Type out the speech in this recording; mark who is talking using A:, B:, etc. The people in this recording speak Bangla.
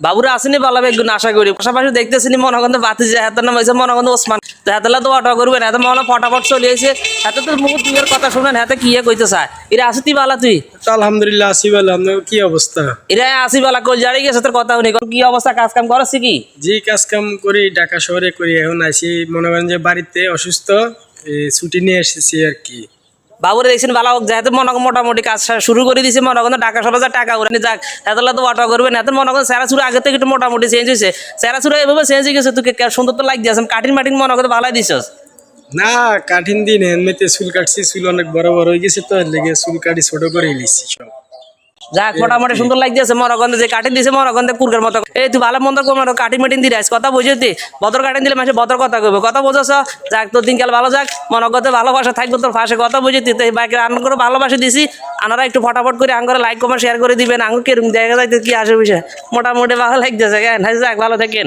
A: বাবুরা আসেনি ভালো বেগুন আশা করি। পাশাপাশি দেখতেছিনি মনগন্ধ বাতি যে হাতের নাম হয়েছে মনে মনগন্ধ ওসমান। তো হাতেলা তো অটো করবেন হাতে মনে ফটাফট চলে এসে হাতে তো মুখ তুইয়ের কথা শুনেন হাতে কি কইতে চায় এরা আসতি বালা তুই?
B: আলহামদুলিল্লাহ আসি বলে কি অবস্থা?
A: এরা আসি বালা কল জারি গেছে তোর কথা শুনি কি অবস্থা কাজ কাম করছি কি?
B: যে কাজ কাম করি ঢাকা শহরে করি এখন আসি মনে করেন যে বাড়িতে অসুস্থ ছুটি নিয়ে এসেছি আর কি।
A: বাবুরে দেখছেন ভালো হোক, যেহেতু মনে মোটামুটি কাজ শুরু করে দিয়েছে, মনে করেন টাকা সব টাকা উড়ে যাক এতলা তো অটো করবে না। মনে করেন স্যারা শুরু আগে থেকে একটু মোটামুটি চেঞ্জ হয়েছে। স্যারা শুরু এভাবে চেঞ্জ হয়ে গেছে তুই কে- সুন্দর তো লাগিয়ে আসেন কাঠিন মাটিন মনে করেন ভালো দিছস।
B: না, কাঠিন দিন এমনিতে চুল কাটছি, চুল অনেক বড় বড় হয়ে গেছে তো লেগে চুল কাটি ছোট করে নিচ্ছি সব।
A: যাক মোটামুটি সুন্দর লাগতেছে, মরগন্ধে যে কাটি দিছে, মরগন্ধে কুরকের মতো। এই তুই ভালো মন্দ কমার কাটি মেটিন দিয়ে আস কথা বুঝে বদর কাটিন দিলে মানুষ বদর কথা কইবে, কথা বুঝছ? যাক, তোর দিনকাল ভালো যাক মনগতে ভালোবাসা থাকবে তোর ফাঁসে কথা বুঝে তুই। তাই বাইকের আন করে ভালোবাসা দিছি, আনারা একটু ফটাফট করে আঙ্গরে লাইক কমেন্ট শেয়ার করে দিবেন। আঙ্গুর কীরকম দেখা যাইতে কি আসে বিষয় মোটামুটি ভালো লাগতেছে, কেন? যাক, ভালো থাকেন।